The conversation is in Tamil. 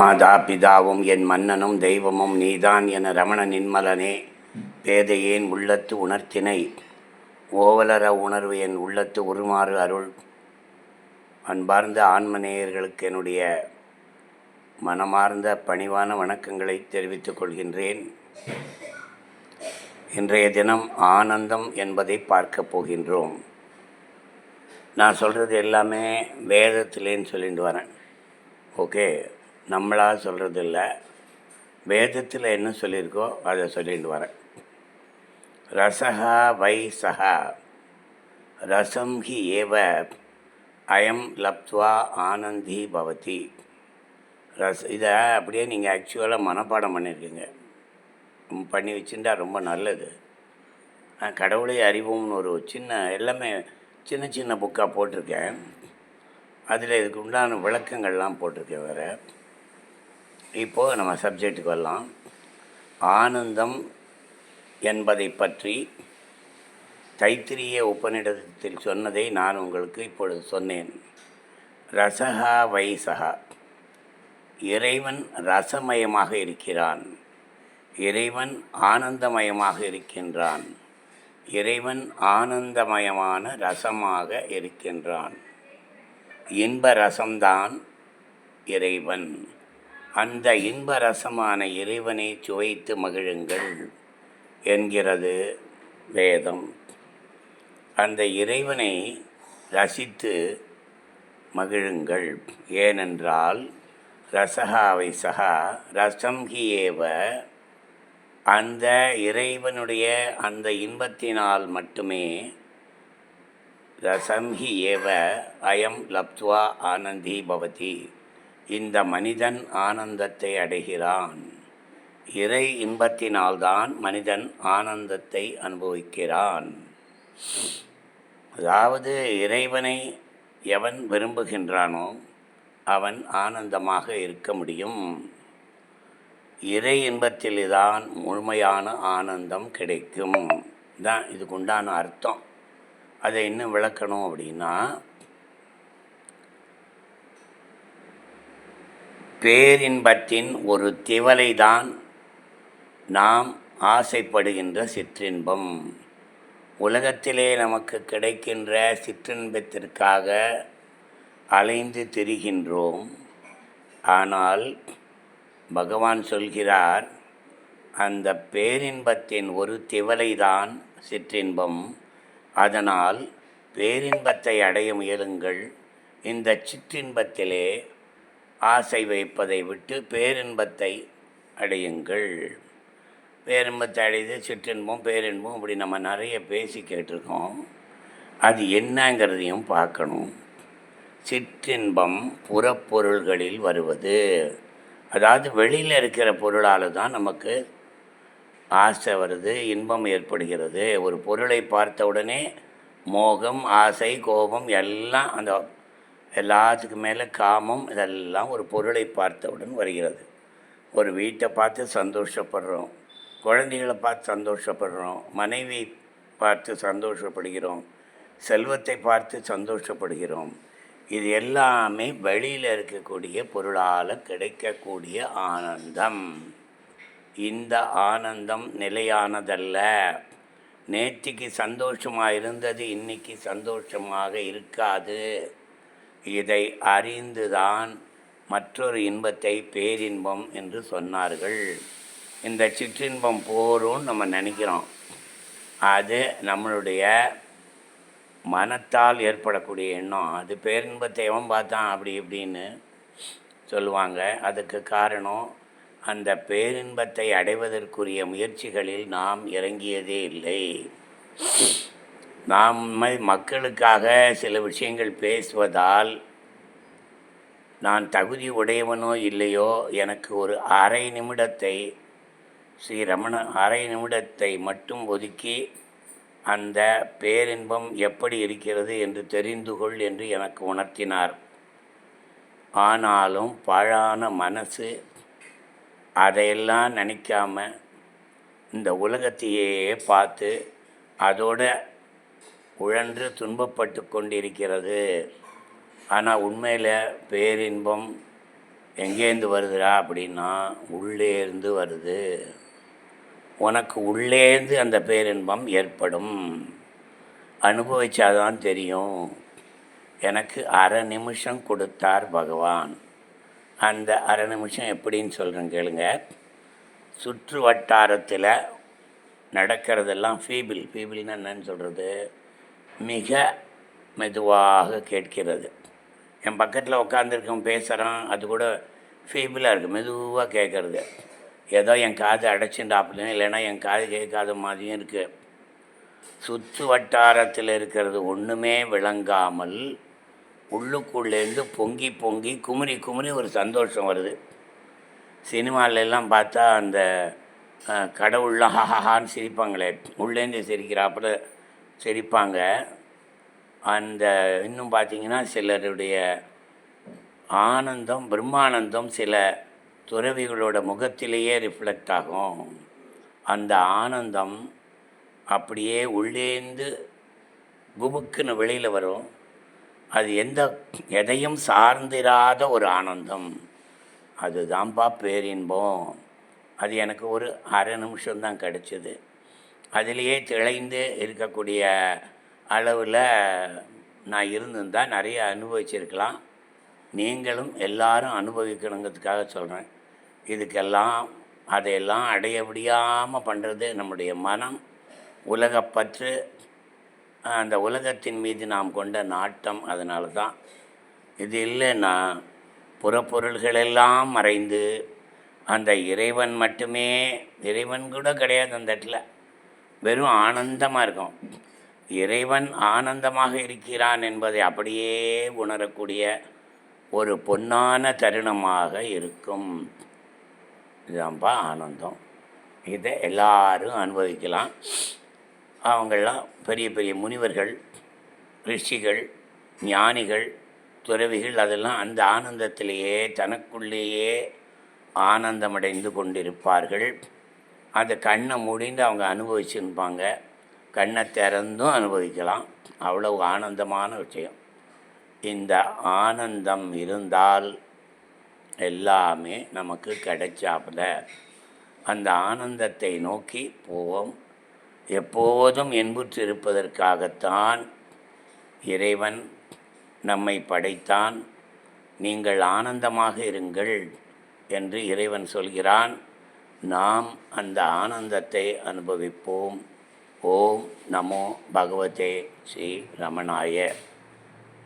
மாதா பிதாவும் என் மன்னனும் தெய்வமும் நீதான் என ரமண நின்மலனே பேதையேன் உள்ளத்து உணர்த்தினை. ஓவலர உணர்வு என் உள்ளத்து உருமாறு அருள். அன்பார்ந்த ஆன்மநேயர்களுக்கு என்னுடைய மனமார்ந்த பணிவான வணக்கங்களை தெரிவித்துக் கொள்கின்றேன். இன்றைய தினம் ஆனந்தம் என்பதை பார்க்க போகின்றோம். நான் சொல்கிறது எல்லாமே வேதத்திலேன்னு சொல்லிட்டு வரேன். ஓகே? நம்மளால் சொல்கிறது இல்லை வேதத்தில் என்ன சொல்லியிருக்கோ அதை சொல்லிட்டு வரேன். ரசகா வை சகா ரசம் ஹி ஏவ. அயம் லப்த்வா ஆனந்தி பவதி. ரஸ் இதை அப்படியே நீங்கள் ஆக்சுவலாக மனப்பாடம் பண்ணியிருக்கீங்க பண்ணி வச்சுட்டா ரொம்ப நல்லது. கடவுளை அறிவோம்னு ஒரு சின்ன எல்லாமே சின்ன சின்ன புக்காக போட்டிருக்கேன். அதில் இதுக்கு உண்டான விளக்கங்கள்லாம் போட்டிருக்கேன் வேறு. இப்போது நம்ம சப்ஜெக்ட்டுக்கு வரலாம். ஆனந்தம் என்பதை பற்றி தைத்திரிய உபநிடத்தில் சொன்னதை நான் உங்களுக்கு இப்பொழுது சொன்னேன். ரசகா வைசகா இறைவன் ரசமயமாக இருக்கிறான். இறைவன் ஆனந்தமயமாக இருக்கின்றான். இறைவன் ஆனந்தமயமான ரசமாக இருக்கின்றான். இன்ப ரசம்தான் இறைவன். அந்த இன்ப ரசமான இறைவனை சுவைத்து மகிழுங்கள் என்கிறது வேதம். அந்த இறைவனை ரசித்து மகிழுங்கள். ஏனென்றால் ரசகாவை சகா ரசம் ஹியேவ அந்த இறைவனுடைய அந்த இன்பத்தினால் மட்டுமே ரசம்ஹி ஏவ அயம் லப்துவா ஆனந்தி பவதி. இந்த மனிதன் ஆனந்தத்தை அடைகிறான். இறை இன்பத்தினால்தான் மனிதன் ஆனந்தத்தை அனுபவிக்கிறான். அதாவது இறைவனை எவன் விரும்புகின்றானோ அவன் ஆனந்தமாக இருக்க முடியும். இறை இன்பத்தில்தான் முழுமையான ஆனந்தம் கிடைக்கும். தான் இதுக்கு உண்டான அர்த்தம். அதை இன்னும் விளக்கணும் அப்படின்னா பேரின்பத்தின் ஒரு திவலை தான் நாம் ஆசைப்படுகின்ற சிற்றின்பம். உலகத்திலே நமக்கு கிடைக்கின்ற சிற்றின்பத்திற்காக அலைந்து திரிகின்றோம். ஆனால் பகவான் சொல்கிறார் அந்த பேரின்பத்தின் ஒரு திவலைதான் சிற்றின்பம். அதனால் பேரின்பத்தை அடைய முயலுங்கள். இந்த சிற்றின்பத்திலே ஆசை வைப்பதை விட்டு பேரின்பத்தை அடையுங்கள். பேரின்பத்தை அடைது சிற்றின்பம் பேரின்பம் இப்படி நம்ம நிறைய பேசி கேட்டிருக்கோம். அது என்னங்கிறதையும் பார்க்கணும். சிற்றின்பம் புறப்பொருள்களில் வருவது. அதாவது வெளியில் இருக்கிற பொருளால் தான் நமக்கு ஆசை வருது இன்பம் ஏற்படுகிறது. ஒரு பொருளை பார்த்த உடனே மோகம் ஆசை கோபம் எல்லாம் அந்த எல்லாத்துக்கு மேலே காமம் இதெல்லாம் ஒரு பொருளை பார்த்தவுடன் வருகிறது. ஒரு வீட்டை பார்த்து சந்தோஷப்படுறோம். குழந்தைகளை பார்த்து சந்தோஷப்படுறோம். மனைவி பார்த்து சந்தோஷப்படுகிறோம். செல்வத்தை பார்த்து சந்தோஷப்படுகிறோம். இது எல்லாமே வெளியில் இருக்கக்கூடிய பொருளால் கிடைக்கக்கூடிய ஆனந்தம். இந்த ஆனந்தம் நிலையானதல்ல. நேற்றுக்கு சந்தோஷமாக இருந்தது இன்றைக்கி சந்தோஷமாக இருக்காது. இதை அறிந்துதான் மற்றொரு இன்பத்தை பேரின்பம் என்று சொன்னார்கள். இந்த சிற்றின்பம் போரும் நம்ம நினைக்கிறோம். அது நம்மளுடைய மனத்தால் ஏற்படக்கூடிய எண்ணம். அது பேரின்பத்தை எவன் பார்த்தான் அப்படி இப்படின்னு சொல்லுவாங்க. அதுக்கு காரணம் அந்த பேரின்பத்தை அடைவதற்குரிய முயற்சிகளில் நாம் இறங்கியதே இல்லை. நாம் மக்களுக்காக சில விஷயங்கள் பேசுவதால் நான் தகுதி உடையவனோ இல்லையோ எனக்கு ஒரு அரை நிமிடத்தை ஸ்ரீ ரமண அரை நிமிடத்தை மட்டும் ஒதுக்கி அந்த பேரின்பம் எப்படி இருக்கிறது என்று தெரிந்து கொள் என்று எனக்கு உணர்த்தினார். ஆனாலும் பாழான மனசு அதையெல்லாம் நினைக்காம இந்த உலகத்தையே பார்த்து அதோட உழன்று துன்பப்பட்டு கொண்டிருக்கிறது. ஆனால் உண்மையில் பேரின்பம் எங்கேருந்து வருதுடா அப்படின்னா உள்ளே இருந்து வருது. உனக்கு உள்ளேந்து அந்த பேரின்பம் ஏற்படும். அனுபவிச்சாதான் தெரியும். எனக்கு அரை நிமிஷம் கொடுத்தார் பகவான். அந்த அரை நிமிஷம் எப்படின்னு சொல்கிறேன் கேளுங்க. சுற்று வட்டாரத்தில் நடக்கிறதெல்லாம் ஃபீபிள் ஃபீபிள்னா என்னன்னு சொல்கிறது மிக மெதுவாக கேட்கிறது. என் பக்கத்தில் உட்காந்துருக்கவன் பேசுகிறான் அது கூட ஃபீபிளாக இருக்குது மெதுவாக கேட்குறது. ஏதோ என் காது அடைச்சிண்டாப்புலையும் இல்லைன்னா என் காது கேட்காத மாதிரியும் இருக்குது சுற்று வட்டாரத்தில் இருக்கிறது ஒன்றுமே விளங்காமல் உள்ளுக்குள்ளேருந்து பொங்கி பொங்கி குமுறி குமுறி ஒரு சந்தோஷம் வருது. சினிமாலெல்லாம் பார்த்தா அந்த கடவுள்லாம் ஹஹஹான்னு சிரிப்பாங்களே உள்ளேருந்து சிரிக்கிறாப்புல சிரிப்பாங்க. அந்த இன்னும் பார்த்தீங்கன்னா சிலருடைய ஆனந்தம் பிரம்மானந்தம் சில துறவிகளோட முகத்திலேயே ரிஃப்ளெக்ட் ஆகும். அந்த ஆனந்தம் அப்படியே உள்ளேந்து குபுக்குன்னு வெளியில் வரும். அது எந்த எதையும் சார்ந்திராத ஒரு ஆனந்தம். அதுதான்ப்பா பேரின்பம். அது எனக்கு ஒரு அரை நிமிஷம்தான் கிடச்சிது. அதிலேயே திளைந்து இருக்கக்கூடிய அளவில் நான் இருந்திருந்தால் நிறைய அனுபவிச்சிருக்கலாம். நீங்களும் எல்லாரும் அனுபவிக்கணுங்கிறதுக்காக சொல்கிறேன் இதுக்கெல்லாம் அதையெல்லாம் அடைய முடியாமல் பண்ணுறது நம்முடைய மனம். உலகப்பற்று அந்த உலகத்தின் மீது நாம் கொண்ட நாட்டம் அதனால தான். இது இல்லைன்னா புறப்பொருள்களெல்லாம் மறைந்து அந்த இறைவன் மட்டுமே இறைவன் கூட கிடையாது அந்த இடத்துல. வெறும் ஆனந்தமாக இருக்கும். இறைவன் ஆனந்தமாக இருக்கிறான் என்பதை அப்படியே உணரக்கூடிய ஒரு பொன்னான தருணமாக இருக்கும். இதுதான்ப்பா ஆனந்தம். இதை எல்லாரும் அனுபவிக்கலாம். அவங்கெல்லாம் பெரிய பெரிய முனிவர்கள் ரிஷிகள் ஞானிகள் துறவிகள் அதெல்லாம் அந்த ஆனந்தத்திலேயே தனக்குள்ளேயே ஆனந்தமடைந்து கொண்டிருப்பார்கள். அதை கண்ணை முடிந்து அவங்க அனுபவிச்சுருப்பாங்க. கண்ணை திறந்தும் அனுபவிக்கலாம். அவ்வளவு ஆனந்தமான விஷயம். இந்த ஆனந்தம் இருந்தால் எல்லாமே நமக்கு கிடைச்சாப்புல. அந்த ஆனந்தத்தை நோக்கி போவோம். எப்போதும் என்புற்றிருப்பதற்காகத்தான் இறைவன் நம்மை படைத்தான். நீங்கள் ஆனந்தமாக இருங்கள் என்று இறைவன் சொல்கிறான். நாம் அந்த ஆனந்தத்தை அனுபவிப்போம். ஓம் நமோ பகவதே ஸ்ரீ ரமணாய.